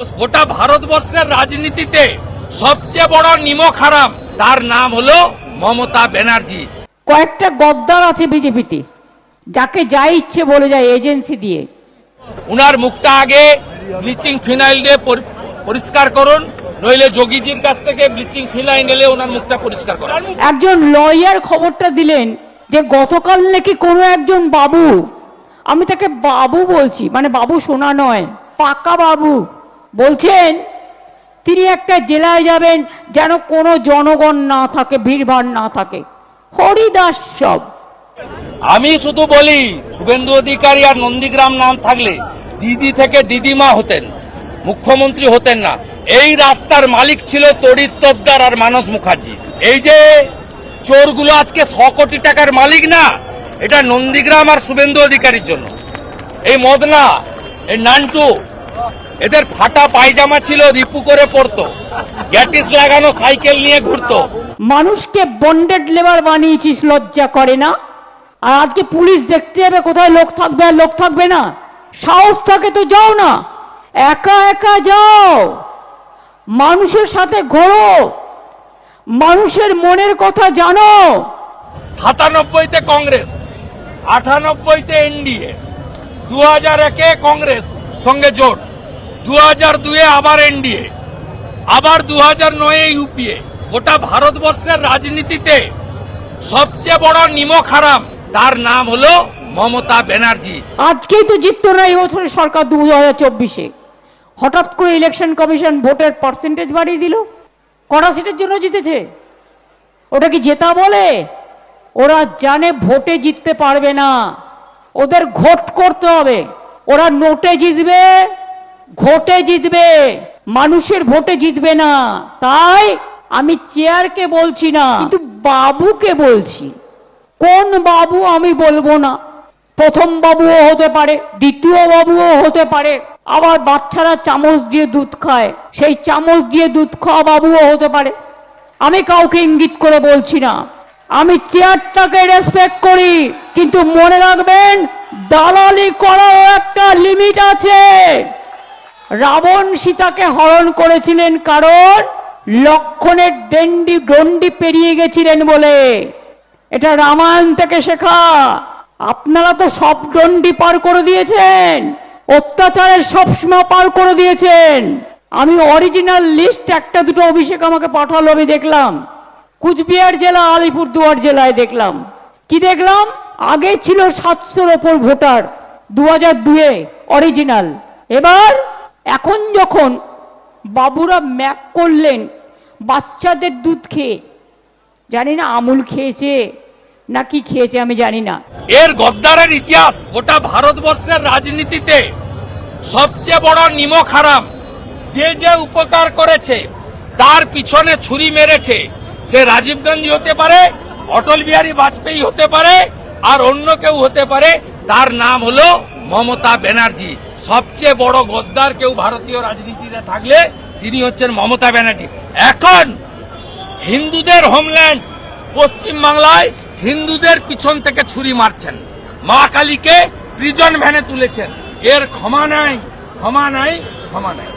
গোটা ভারতবর্ষের রাজনীতিতে সবচেয়ে বড় নিমক হারাম। তার নাম হলো মমতা ব্যানার্জি। কয়েকটা গদ্দার আছে বিজেপিতে যাকে যা ইচ্ছে বলে যায় এজেন্সি দিয়ে। উনার মুখটা আগে ব্লিচিং ফিনাইল দিয়ে পরি- পরিষ্কার করুন নইলে যোগীজির কাছ থেকে ব্লিচিং ফিনাইল এলে ওনার মুখটা পরিষ্কার করুন একজন লয়ার খবরটা দিলেন যে গতকাল নাকি কোনো একজন বাবু আমি তাকে বাবু বলছি মানে বাবু শোনা নয় পাকা বাবু বলছেন, তিনি একটা জেলায় যাবেন যেন কোনো জনগণ না থাকে, ভিড়ভাড় না থাকে। হরিদাস সব। আমি শুধু বলি, শুভেন্দু অধিকারী আর নন্দীগ্রাম নাম থাকলে দিদি থেকে দিদিমা হতেন, মুখ্যমন্ত্রী হতেন না। এই রাস্তার মালিক ছিল তড়িৎ তোপদার আর মানস মুখার্জি। এই যে চোরগুলো আজকে ছ কোটি টাকার মালিক না, এটা নন্দীগ্রাম আর শুভেন্দু অধিকারীর জন্য। এই মদনা, এই নান্টু এদের ফাটা পায়জামা ছিল রিপু করে পড়তো গ্যাটিস লাগানো সাইকেল নিয়ে ঘুরতো। মানুষকে বন্ডেড লেবার বানিয়েছিস লজ্জা করে না? আর আজকে পুলিশ দেখতে যাবে কোথায় লোক থাকবে আর লোক থাকবে না? সাহস থাকে তো যাও না। একা একা যাও। মানুষের সাথে ঘোরো। মানুষের মনের কথা জানো। সাতানব্বইতে কংগ্রেস আটানব্বইতে এনডিএ দু হাজার একে কংগ্রেস সঙ্গে জোট। দু হাজার দুয়ে আবার এনডিএ, আবার দু হাজার নয়ে ইউপিএ। গোটা ভারতবর্ষের রাজনীতিতে সবচেয়ে বড় নিমক হারাম, তার নাম হলো মমতা ব্যানার্জি। আজকেই তো জিততো না, এই বছরের সরকার দু হাজার চব্বিশে। হঠাৎ করে ইলেকশন কমিশন ভোটের পার্সেন্টেজ বাড়িয়ে দিল। কটা সিটের জন্য জিতেছে। ওটা কি জেতা বলে? ওরা জানে ভোটে জিততে পারবে না। ওদের ঘোট করতে হবে। ওরা নোটে জিতবে। ঘোটে জিতবে, মানুষের ভোটে জিতবে না। তাই আমি চেয়ারকে বলছি না, কিন্তু বাবুকে বলছি। কোন বাবু আমি বলব না। প্রথম বাবুও হতে পারে, দ্বিতীয় বাবুও হতে পারে। আবার বাচ্চারা চামচ দিয়ে দুধ খায়, সেই চামচ দিয়ে দুধ খাওয়া বাবুও হতে পারে। আমি কাউকে ইঙ্গিত করে বলছি না। আমি চেয়ারটাকে রেসপেক্ট করি, কিন্তু মনে রাখবেন, দালালি করারও একটা লিমিট আছে। রাবণ সীতাকে হরণ করেছিলেন কারণ লক্ষণের ডেন্ডি গন্ডি পেরিয়ে গেছিলেন বলে। এটা রামায়ণ থেকে শেখা। আপনারা তো সব ডন্ডি পার করে দিয়েছেন, অত্যাচারের সব সীমা পার করে দিয়েছেন। আমি অরিজিনাল লিস্ট একটা দুটো অভিষেক আমাকে পাঠালো, আমি দেখলাম। কুচবিহার জেলা, আলিপুরদুয়ার জেলায় দেখলাম। কি দেখলাম? আগে ছিল সাতশোর ওপর ভোটার দু হাজার দুয়ে অরিজিনাল এবার এখন যখন বাবুরা ম্যাক করলেন, বাচ্চাদের দুধ খেয়ে, জানি না আমুল খেয়েছে না কি খেয়েছে আমি জানি না। এর গদ্দারের ইতিহাস গোটা ভারতবর্ষের রাজনীতিতে সবচেয়ে বড় নিমক হারাম। যে যে উপকার করেছে, তার পিছনে ছুরি মেরেছে। সে রাজীব গান্ধী হতে পারে, অটল বিহারী বাজপেয়ী হতে পারে, আর অন্য কেউ হতে পারে, তার নাম হলো মমতা ব্যানার্জি। সবচেয়ে বড় গদ্দার কেউ ভারতীয় রাজনীতিতে থাকলে তিনি হচ্ছেন মমতা ব্যানার্জি। এখন হিন্দুদের হোমল্যান্ড পশ্চিম বাংলায় হিন্দুদের পিছন থেকে ছুরি মারছেন। মা কালীকে প্রিজন ভ্যানে তুলেছেন। এর ক্ষমা নাই ক্ষমা নাই ক্ষমা নাই।